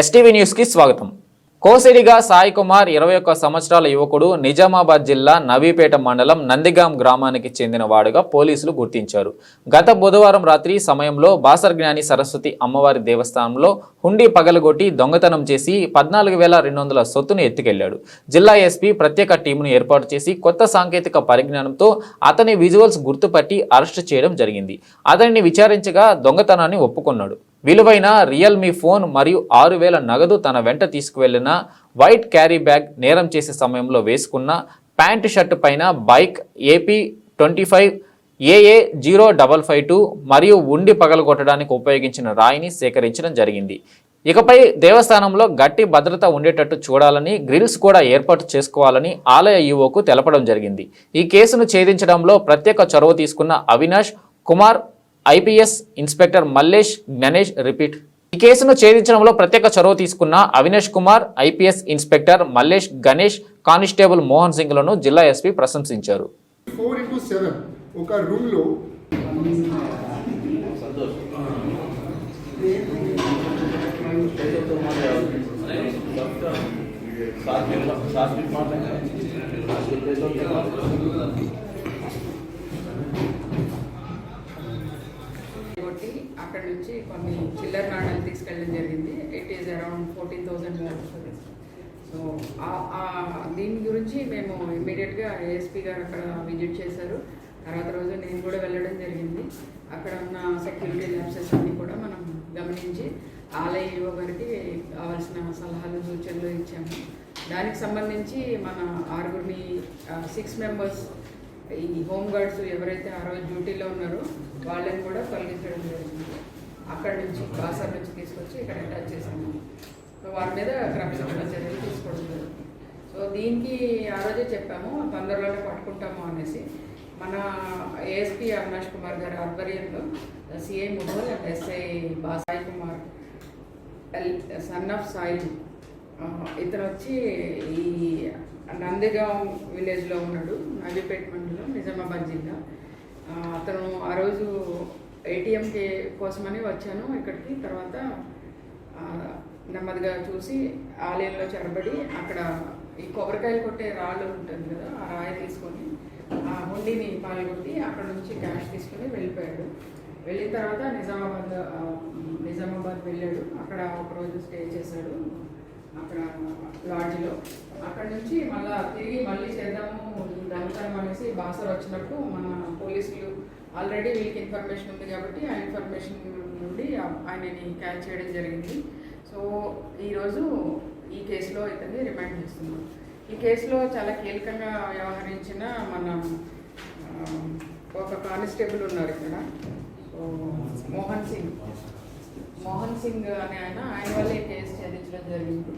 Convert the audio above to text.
STV న్యూస్కి స్వాగతం. కోసిడిగా సాయి కుమార్ ఇరవై ఒక్క సంవత్సరాల యువకుడు నిజామాబాద్ జిల్లా నవీపేట మండలం నందిగాం గ్రామానికి చెందిన వాడుగా పోలీసులు గుర్తించారు. గత బుధవారం రాత్రి సమయంలో బాసర్జ్ఞాని సరస్వతి అమ్మవారి దేవస్థానంలో హుండీ పగలగొట్టి దొంగతనం చేసి పద్నాలుగు వేల రెండు వందల సొత్తును ఎత్తుకెళ్ళాడు. జిల్లా ఎస్పీ ప్రత్యేక టీమును ఏర్పాటు చేసి కొత్త సాంకేతిక పరిజ్ఞానంతో అతని విజువల్స్ గుర్తుపట్టి అరెస్టు చేయడం జరిగింది. అతనిని విచారించగా దొంగతనాన్ని ఒప్పుకున్నాడు. విలువైన రియల్మీ ఫోన్ మరియు ఆరు వేల నగదు తన వెంట తీసుకువెళ్ళిన వైట్ క్యారీ బ్యాగ్ నేరం చేసే సమయంలో వేసుకున్న ప్యాంటు షర్ట్ పైన bike AP twenty five AA zero double five two మరియు ఉండి పగలగొట్టడానికి ఉపయోగించిన రాయిని సేకరించడం జరిగింది. ఇకపై దేవస్థానంలో గట్టి భద్రత ఉండేటట్టు చూడాలని గ్రిల్స్ కూడా ఏర్పాటు చేసుకోవాలని ఆలయ ఈవోకు తెలపడం జరిగింది. ఈ కేసును ఛేదించడంలో ప్రత్యేక చొరవ తీసుకున్న Avinash Kumar IPS inspector Mallesh Ganesh repeat. ఈ కేసును ఛేదించడంలో ప్రత్యేక చొరవ తీసుకున్న Avinash Kumar IPS inspector Mallesh Ganesh constable Mohan సింగ్లను జిల్లా ఎస్పీ ప్రశంసించారు. ఒక రూమ్లో అక్కడ నుంచి కొన్ని చిల్లర నాణాలు తీసుకెళ్ళడం జరిగింది. It is around fourteen thousand so దీని గురించి మేము ఇమ్మీడియట్గా ఏఎస్పీ గారు అక్కడ విజిట్ చేశారు. తర్వాత రోజు నేను కూడా వెళ్ళడం జరిగింది. అక్కడ ఉన్న సెక్యూరిటీ ల్యాబ్సెస్ అన్నీ కూడా మనం గమనించి ఆలయ ఈవో గారికి కావాల్సిన సలహాలు సూచనలు ఇచ్చాము. దానికి సంబంధించి మన ఆరుగురిని సిక్స్ మెంబర్స్ ఈ హోమ్ గార్డ్స్ ఎవరైతే ఆ రోజు డ్యూటీలో ఉన్నారో వాళ్ళని కూడా తొలగించడం జరిగింది. అక్కడ నుంచి బాసర్ నుంచి తీసుకొచ్చి ఇక్కడ అటాచ్ చేశాము. సో వారి మీద క్రమశిక్షణ చర్యలు తీసుకోవడం జరుగుతుంది సో దీనికి ఆ రోజే చెప్పాము తొందరలోనే పట్టుకుంటాము అనేసి. మన ఏఎస్పీ అవినాష్ కుమార్ గారి ఆధ్వర్యంలో CI Mudhol and SI Basai Kumar L son of Sai ఇతను వచ్చి ఈ నందిగాం విలేజ్లో ఉన్నాడు నాజీపేట్ మండలం. నిజామాబాద్ జిల్లా. అతను ఆ రోజు ఏటీఎంకి కోసమని వచ్చాను ఇక్కడికి. తర్వాత నెమ్మదిగా చూసి ఆలయంలో చెరబడి అక్కడ ఈ కొబ్బరికాయలు కొట్టే రాళ్ళు ఉంటుంది కదా ఆ రాయి తీసుకొని ఆ హుండీని పాల్గొట్టి అక్కడ నుంచి క్యాష్ తీసుకొని వెళ్ళిపోయాడు. వెళ్ళిన తర్వాత నిజామాబాద్ నిజామాబాద్ వెళ్ళాడు. అక్కడ ఒకరోజు స్టే చేశాడు అక్కడ లాడ్జ్లో. అక్కడ నుంచి మళ్ళీ తిరిగి మళ్ళీ చేద్దాము ఈ దొంగతనం బాసర్ వచ్చినట్టు మన పోలీసులు ఆల్రెడీ వీళ్ళకి ఇన్ఫర్మేషన్ ఉంది కాబట్టి ఆ ఇన్ఫర్మేషన్ నుండి ఆయనని క్యాచ్ చేయడం జరిగింది. సో ఈరోజు ఈ కేసులో ఇతన్ని రిమాండ్ చేస్తున్నాం. ఈ కేసులో చాలా కీలకంగా వ్యవహరించిన మన ఒక కానిస్టేబుల్ ఉన్నారు ఇక్కడ. సో మోహన్ సింగ్. మోహన్ సింగ్ అనే ఆయన ఆయన వల్ల ఈ కేసు ఛేదించడం జరిగింది.